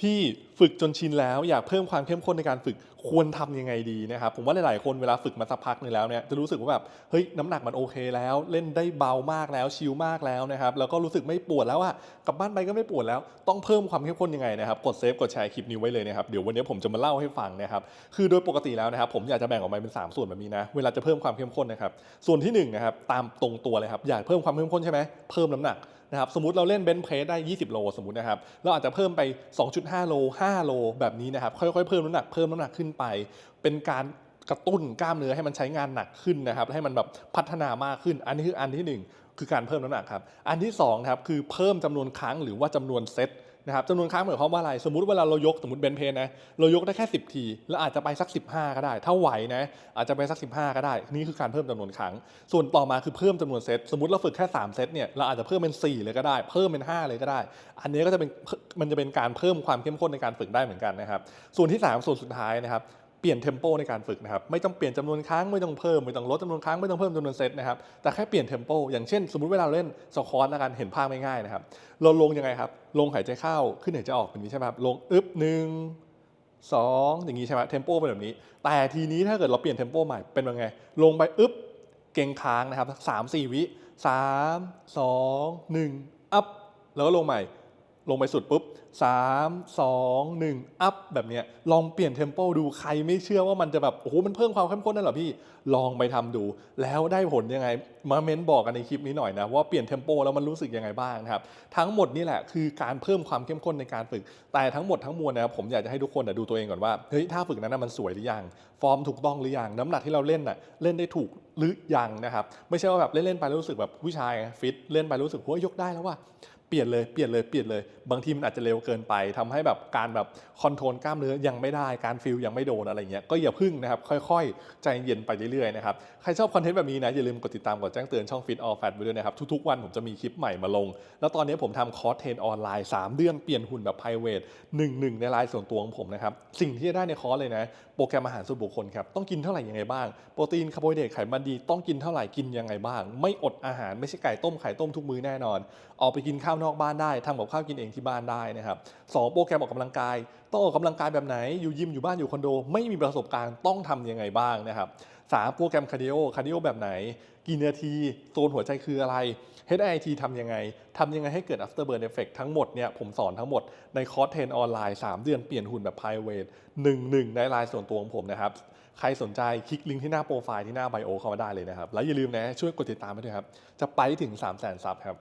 พี่ฝึกจนชินแล้วอยากเพิ่มความเข้มข้นในการฝึกควรทำยังไงดีนะครับผมว่าหลาย ๆ คนเวลาฝึกมาสักพักหนึ่งแล้วเนี่ยจะรู้สึกว่าแบบเฮ้ยน้ำหนักมันโอเคแล้ว เล่นได้เบามากแล้วชิลมากแล้วนะครับแล้วก็รู้สึกไม่ปวดแล้วอะกลับบ้านไปก็ไม่ปวดแล้ว ต้องเพิ่มความเข้มข้นยังไงนะครับกดเซฟกดแชร์คลิปนี้ไว้เลยนะครับเดี๋ยววันนี้ผมจะมาเล่าให้ฟังนะครับคือโดยปกติแล้วนะครับผมอยากจะแบ่งออกมาเป็นสามส่วนแบบนี้นะเวลาจะเพิ่มความเข้มข้นนะครับส่วนที่หนึ่งนะครับตามตรงตัวเลยครับอยากเพิ่มความเข้มข้นใช่ไหมเพิ่มน้ำหนัก นะครับสมมติเราเล่นเบนช์เพรสได้ 20 โลสมมตินะครับเราอาจจะเพิ่มไป 2.5 โล 5 โล แบบนี้นะครับค่อยๆเพิ่มน้ำหนักเพิ่มน้ำหนักขึ้นไป เป็นการกระตุ้นกล้ามเนื้อให้มันใช้งานหนักขึ้นนะครับให้มันแบบพัฒนามากขึ้น อันนี้คืออันที่หนึ่งคือการเพิ่มน้ำหนักครับอันที่สองครับคือเพิ่มจำนวนครั้งหรือว่าจำนวนเซต นะครับจำนวนครั้งหมายความว่าอะไร สมมติเวลาเรายกสมมติเบนเพนนะเรายกได้แค่ 10 ที แล้วอาจจะไปสัก 15 ก็ได้ ถ้าไหวนะอาจจะไปสัก 15 ก็ได้ นี่คือการเพิ่มจำนวนครั้ง ส่วนต่อมาคือเพิ่มจำนวนเซตสมมติเราฝึกแค่ 3 เซตเนี่ยเราอาจจะเพิ่มเป็น 4 เลยก็ได้ เพิ่มเป็น 5 เลยก็ได้ อันนี้ก็จะเป็นมันจะเป็นการเพิ่มความเข้มข้นในการฝึกได้เหมือนกันนะครับส่วนที่ 3 ส่วนสุดท้ายนะครับ เปลี่ยนเทมโปในการฝึกนะครับไม่ต้องเปลี่ยนจำนวนครั้งไม่ต้องเพิ่มไม่ต้องลดจำนวนครั้งไม่ต้องเพิ่มจำนวนเซตนะครับแต่แค่เปลี่ยนเทมโปอย่างเช่น สมมติเวลาเล่นสควอตแล้วกันเห็นภาพง่ายๆนะครับเราลงยังไงครับลงหายใจเข้าขึ้นหายใจออกแบบนี้ใช่ไหมครับลงอึ๊บหนึ่งสองอย่างนี้ใช่ไหมเทมโปเป็นแบบนี้ แต่ทีนี้ถ้าเกิดเราเปลี่ยนเทมโปใหม่เป็นยังไง ลงไปอึ๊บเก่งค้างนะครับสามสี่วิสามสองหนึ่งอัพแล้วก็ลงใหม่ ลงไปสุดปุ๊บสามสองหนึ่งอัพแบบเนี้ยลองเปลี่ยนเทมโปดูใครไม่เชื่อว่ามันจะแบบโอ้โหมันเพิ่มความเข้มข้นนั่นหรอพี่ ลองไปทำดู แล้วได้ผลยังไง มาเม้นบอกกันในคลิปนี้หน่อยนะ ว่าเปลี่ยนเทมโปแล้วมันรู้สึกยังไงบ้างครับทั้งหมดนี่แหละคือการเพิ่มความเข้มข้นในการฝึก แต่ทั้งหมดทั้งมวลนะครับผมอยากจะให้ทุกคนนะดูตัวเองก่อนว่าเฮ้ยท่าฝึกนั้นนะมันสวยหรือยังฟอร์มถูกต้องหรือยังน้ำหนักที่เราเล่นน่ะเล่นได้ถูกหรือยังนะครับไม่ใช่ว่าแบบเล่นๆไปรู้สึกแบบผู้ชายฟิตเล่นไปรู้สึกว่ายกได้แล้วว่ะ เปลี่ยนเลยเปลี่ยนเลยเปลี่ยนเลย บางทีมันอาจจะเร็วเกินไปทำให้แบบการแบบคอนโทรลกล้ามเนื้อยังไม่ได้การฟิลยังไม่โดนอะไรเงี้ยก็อย่าพึ่งนะครับค่อยๆ ใจเย็นไปเรื่อยๆนะครับใครชอบคอนเทนต์แบบนี้นะอย่าลืมกดติดตามกดแจ้งเตือนช่อง Fit All Fat ไว้ด้วยนะครับทุกๆวันผมจะมีคลิปใหม่มาลง แล้วตอนนี้ผมทำคอร์สเทรนออนไลน์ 3 เดือนเปลี่ยนหุ่นแบบไพรเวทหนึ่งหนึ่งในไลน์ส่วนตัวของผมนะครับสิ่งที่จะได้ในคอร์สเลยนะ โปรแกรมอาหารส่วนบุคคลครับต้องกินเท่าไหร่ยังไงบ้างโปรตีนคาร์โบไฮเดรตไขมันดีต้องกินเท่าไหร่กินยังไงบ้าง ไม่อดอาหารไม่ใช่ไก่ต้มไข่ต้มทุกมื้อแน่นอนออกไปกินข้าวนอกบ้านได้ทำกับข้าวกินเองที่บ้านได้นะครับสองโปรแกรมออกกำลังกาย ต้องออกกำลังกายแบบไหน อยู่ยิมอยู่บ้านอยู่คอนโด ไม่มีประสบการณ์ต้องทำยังไงบ้างนะครับสามโปรแกรมคาร์ดิโอคาร์ดิโอแบบไหน กี่นาทีโซนหัวใจคืออะไร HIIT ทำยังไงทำยังไงให้เกิด afterburn effect ทั้งหมดเนี่ยผมสอนทั้งหมดในคอร์สเทรนออนไลน์ 3 เดือนเปลี่ยนหุ่นแบบ private 1 1 ในไลน์ส่วนตัวของผมนะครับใครสนใจคลิกลิงก์ที่หน้าโปรไฟล์ที่หน้าไบโอเข้ามาได้เลยนะครับ แล้วอย่าลืมนะช่วยกดติดตามไปด้วยครับ จะไปถึง 3 0 0 0 0 0ซับครับ